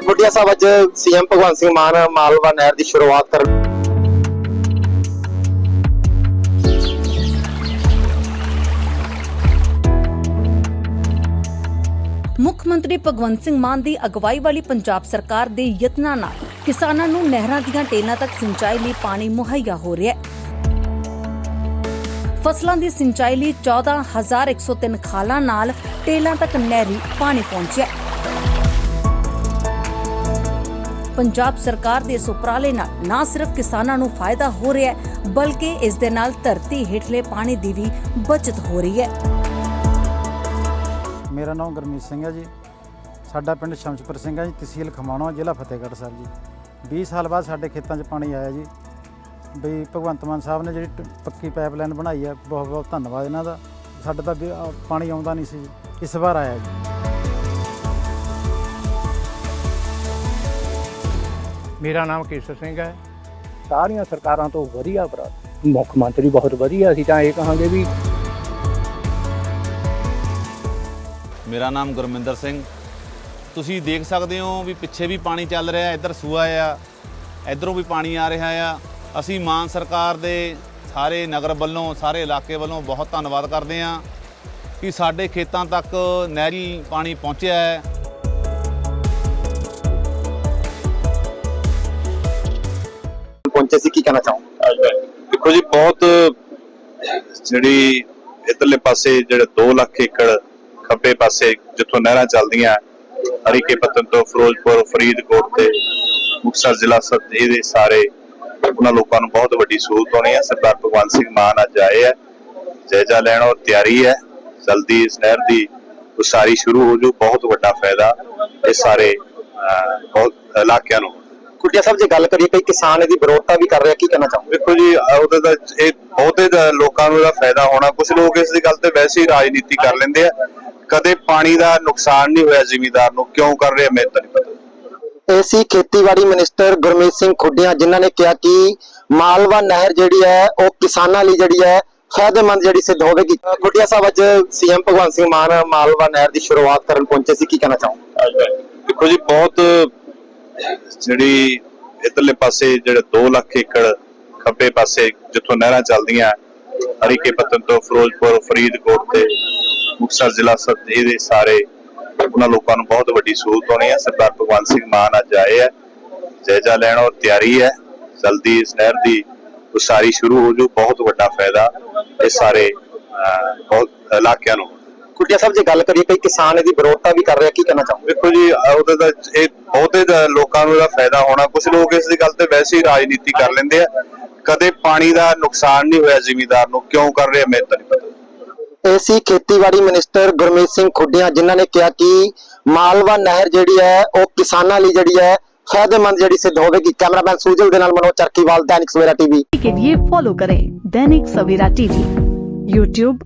ਗੁੱਡੀਆ ਸਾਹਿਬ ਅੱਜ ਸੀਐਮ ਭਗਵੰਤ ਸਿੰਘ ਮਾਨ ਮਾਲਵਾ ਨਹਿਰ ਦੀ ਸ਼ੁਰੂਆਤ ਕਰਨ ਮੁੱਖ ਮੰਤਰੀ ਭਗਵੰਤ ਸਿੰਘ ਮਾਨ ਦੀ ਅਗਵਾਈ ਵਾਲੀ ਪੰਜਾਬ ਸਰਕਾਰ ਦੇ ਯਤਨਾਂ ਨਾਲ ਕਿਸਾਨਾਂ ਨੂੰ ਨਹਿਰਾਂ ਦੀਆਂ ਟੇਲਾਂ ਤੱਕ ਸਿੰਚਾਈ ਲਈ ਪਾਣੀ ਮੁਹੱਈਆ ਹੋ ਰਿਹਾ ਹੈ ਫਸਲਾਂ ਦੀ ਸਿੰਚਾਈ ਲਈ 14103 ਖਾਲਾਂ ਨਾਲ ਟੇਲਾਂ ਤੱਕ ਨਹਿਰੀ ਪਾਣੀ ਪਹੁੰਚਿਆ ਹੈ। ਪੰਜਾਬ ਸਰਕਾਰ ਦੇ ਇਸ ਉਪਰਾਲੇ ਨਾਲ ਨਾ ਸਿਰਫ ਕਿਸਾਨਾਂ ਨੂੰ ਫਾਇਦਾ ਹੋ ਰਿਹਾ ਹੈ, ਬਲਕਿ ਇਸ ਦੇ ਨਾਲ ਧਰਤੀ ਹੇਠਲੇ ਪਾਣੀ ਦੀ ਵੀ ਬਚਤ ਹੋ ਰਹੀ ਹੈ। ਮੇਰਾ ਨਾਮ ਗੁਰਮੀਤ ਸਿੰਘ ਹੈ ਜੀ। ਸਾਡਾ ਪਿੰਡ ਸ਼ਮਸ਼ਪੁਰ ਸਿੰਘ ਹੈ ਜੀ, ਤਹਿਸੀਲ ਖਮਾਣੋ, ਜ਼ਿਲ੍ਹਾ ਫਤਿਹਗੜ੍ਹ ਸਾਹਿਬ ਜੀ। 20 ਸਾਲ ਬਾਅਦ ਸਾਡੇ ਖੇਤਾਂ 'ਚ ਪਾਣੀ ਆਇਆ ਜੀ। ਬਈ ਭਗਵੰਤ ਮਾਨ ਸਾਹਿਬ ਨੇ ਜਿਹੜੀ ਟ- ਪੱਕੀ ਪਾਈਪਲਾਈਨ ਬਣਾਈ ਹੈ ਬਹੁਤ ਬਹੁਤ ਧੰਨਵਾਦ ਇਹਨਾਂ ਦਾ। ਸਾਡੇ ਤਾਂ ਪਾਣੀ ਆਉਂਦਾ ਨਹੀਂ ਸੀ ਜੀ। ਇਸ ਵਾਰ ਆਇਆ ਜੀ। ਮੇਰਾ ਨਾਮ ਕੇਸਰ ਸਿੰਘ ਹੈ। ਸਾਰੀਆਂ ਸਰਕਾਰਾਂ ਤੋਂ ਵਧੀਆ ਉਪਰਾਲਾ ਮੁੱਖ ਮੰਤਰੀ ਬਹੁਤ ਵਧੀਆ ਅਸੀਂ ਤਾਂ ਇਹ ਕਹਾਂਗੇ ਵੀ ਮੇਰਾ ਨਾਮ ਗੁਰਮਿੰਦਰ ਸਿੰਘ। ਤੁਸੀਂ ਦੇਖ ਸਕਦੇ ਹੋ ਵੀ ਪਿੱਛੇ ਵੀ ਪਾਣੀ ਚੱਲ ਰਿਹਾ ਇੱਧਰ ਸੂਆ ਆ ਇੱਧਰੋਂ ਵੀ ਪਾਣੀ ਆ ਰਿਹਾ ਆ। ਅਸੀਂ ਮਾਨ ਸਰਕਾਰ ਦੇ ਸਾਰੇ ਨਗਰ ਵੱਲੋਂ ਸਾਰੇ ਇਲਾਕੇ ਵੱਲੋਂ ਬਹੁਤ ਧੰਨਵਾਦ ਕਰਦੇ ਹਾਂ ਕਿ ਸਾਡੇ ਖੇਤਾਂ ਤੱਕ ਨਹਿਰੀ ਪਾਣੀ ਪਹੁੰਚਿਆ ਹੈ। ਪਹੁੰਚੇ ਸੀ ਕੀ ਕਹਿਣਾ ਚਾਹੋ ਦੇਖੋ ਜੀ ਬਹੁਤ ਜਿਹੜੀ ਇਧਰਲੇ ਪਾਸੇ ਜਿਹੜੇ 2 ਲੱਖ ਏਕੜ ਖੱਬੇ ਪਾਸੇ ਜਿੱਥੋਂ ਨਹਿਰਾਂ ਚੱਲਦੀਆਂ ਹਰੀਕੇ ਪੱਤਨ ਤੋਂ ਫਿਰੋਜ਼ਪੁਰ ਫਰੀਦਕੋਟ ਤੇ ਮੁਕਤਸਰ ਜ਼ਿਲ੍ਹਾ ਸਤ ਇਹਦੇ ਸਾਰੇ ਉਹਨਾਂ ਲੋਕਾਂ ਨੂੰ ਬਹੁਤ ਵੱਡੀ ਸਹੂਲਤ ਹੋਣੀ ਹੈ ਸਰਦਾਰ ਭਗਵੰਤ ਸਿੰਘ ਮਾਨ ਅੱਜ ਆਏ ਹੈ ਜਾਇਜ਼ਾ ਲੈਣ ਔਰ ਤਿਆਰੀ ਹੈ ਜਲਦੀ ਇਸ ਨਹਿਰ ਦੀ ਉਸਾਰੀ ਸ਼ੁਰੂ ਹੋ ਜੂ ਬਹੁਤ ਵੱਡਾ ਫਾਇਦਾ ਇਹ ਸਾਰੇ ਬਹੁਤ ਇਲਾਕਿਆਂ ਨੂੰ ਗੁੱਡੀਆ ਸਾਹਿਬ ਜੇ ਗੱਲ ਕਰੀਏ ਕਈ ਕਿਸਾਨ ਇਹਦੀ ਵਿਰੋਧਤਾ ਵੀ ਕਰ ਰਿਹਾ ਕੀ ਕਹਿਣਾ ਚਾਹੋ ਵੇਖੋ ਜੀ ਉਹਦੇ ਦਾ ਇਹ ਬਹੁਤੇ ਲੋਕਾਂ ਨੂੰ ਇਹਦਾ ਫਾਇਦਾ ਹੋਣਾ। ਕੁਝ ਲੋਕ ਇਸ ਦੀ ਗੱਲ ਤੇ ਵੈਸੇ ਹੀ ਰਾਜਨੀਤੀ ਕਰ ਲੈਂਦੇ ਆ। ਕਦੇ ਪਾਣੀ ਦਾ ਨੁਕਸਾਨ ਨਹੀਂ ਹੋਇਆ ਜ਼ਿਮੀਂਦਾਰ ਨੂੰ। ਕਿਉਂ ਕਰ ਰਹੇ ਮੈਨੂੰ ਤਾਂ ਨਹੀਂ ਪਤਾ। ਇਹ ਸੀ ਖੇਤੀਬਾੜੀ ਮਿਨਿਸਟਰ ਗੁਰਮੀਤ ਸਿੰਘ ਖੁੱਡੀਆਂ ਜਿਨ੍ਹਾਂ ਨੇ ਕਿਹਾ ਕਿ ਮਾਲਵਾ ਨਹਿਰ ਜਿਹੜੀ ਹੈ ਉਹ ਕਿਸਾਨਾਂ ਲਈ ਜਿਹੜੀ ਹੈ ਫਾਇਦੇਮੰਦ ਜਿਹੜੀ ਸਿੱਧ ਹੋਵੇਗੀ। ਗੁੱਡੀਆ ਸਾਹਿਬ ਅੱਜ ਸੀਐਮ ਭਗਵੰਤ ਸਿੰਘ ਮਾਨ ਮਾਲਵਾ ਨਹਿਰ ਦੀ ਸ਼ੁਰੂਆਤ ਕਰਨ ਪਹੁੰਚੇ ਸੀ ਕੀ ਕਹਿਣਾ ਚਾਹੋ ਦੇਖੋ ਜੀ ਬਹੁਤ ਜਿਹੜੀ ਇਧਰਲੇ ਪਾਸੇ ਜਿਹੜੇ 2 ਲੱਖ ਏਕੜ ਖੱਬੇ ਪਾਸੇ ਜਿੱਥੋਂ ਨਹਿਰਾਂ ਚੱਲਦੀਆਂ ਹਰੀਕੇ ਪੱਤਨ ਤੋਂ ਫਿਰੋਜ਼ਪੁਰ ਫਰੀਦਕੋਟ ਤੇ ਮੁਕਤਸਰ ਜ਼ਿਲ੍ਹਾ ਸਤ ਇਹਦੇ ਸਾਰੇ ਉਹਨਾਂ ਲੋਕਾਂ ਨੂੰ ਬਹੁਤ ਵੱਡੀ ਸਹੂਲਤ ਹੋਣੀ ਹੈ। ਸਰਦਾਰ ਭਗਵੰਤ ਸਿੰਘ ਮਾਨ ਅੱਜ ਆਏ ਹੈ ਜਾਇਜ਼ਾ ਲੈਣ ਔਰ ਤਿਆਰੀ ਹੈ। ਜਲਦੀ ਇਸ ਨਹਿਰ ਦੀ ਉਸਾਰੀ ਸ਼ੁਰੂ ਹੋ ਜੂ। ਬਹੁਤ ਵੱਡਾ ਫਾਇਦਾ ਇਹ ਸਾਰੇ ਅਹ, ਬਹੁਤ ਇਲਾਕਿਆਂ ਨੂੰ। ਗੁੱਡੀਆ ਸਾਹਿਬ ਜੇ ਗੱਲ ਕਰੀਏ ਕਈ ਕਿਸਾਨ ਇਹਦੀ ਵਿਰੋਧਤਾ ਵੀ ਕਰ ਰਿਹਾ ਕੀ ਕਹਿਣਾ ਚਾਹੋ ਵੇਖੋ ਜੀ ਅਹ ਉਹਦੇ ਦਾ ਇਹ ਬਹੁਤੇ ਦਾ ਲੋਕਾਂ ਨੂੰ ਇਹਦਾ ਫਾਇਦਾ ਹੋਣਾ ਕੁਝ ਲੋਕ ਇਸ ਦੀ ਗੱਲ ਤੇ ਵੈਸੇ ਹੀ ਰਾਜਨੀਤੀ ਕਰ ਲੈਂਦੇ ਆ ਕਦੇ ਪਾਣੀ ਦਾ ਨੁਕਸਾਨ ਨਹੀਂ ਹੋਇਆ ਜ਼ਿਮੀਂਦਾਰ ਨੂੰ ਕਿਉਂ ਕਰ ਰਹੇ ਆ, ਮੈਨੂੰ ਤਾਂ ਨਹੀਂ ਪਤਾ ਇਹ ਸੀ ਖੇਤੀਬਾੜੀ ਮਿਨਿਸਟਰ ਗੁਰਮੀਤ ਸਿੰਘ ਖੁੱਡੀਆਂ ਜਿਨ੍ਹਾਂ ਨੇ ਕਿਹਾ ਕਿ ਮਾਲਵਾ ਨਹਿਰ ਜਿਹੜੀ ਹੈ ਉਹ ਕਿਸਾਨਾਂ ਲਈ ਜਿਹੜੀ ਹੈ ਫਾਇਦੇਮੰਦ ਜਿਹੜੀ ਸਿੱਧ ਹੋਵੇਗੀ ਕੈਮਰਾਮੈਨ ਸੂਜਲ ਦੇ ਨਾਲ ਮਨੋਜ ਚਰਕੀਵਾਲ ਦੈਨਿਕ ਸਵੇਰਾ ਟੀਵੀ के लिए फॉलो करें दैनिक सवेरा टीवी यूट्यूब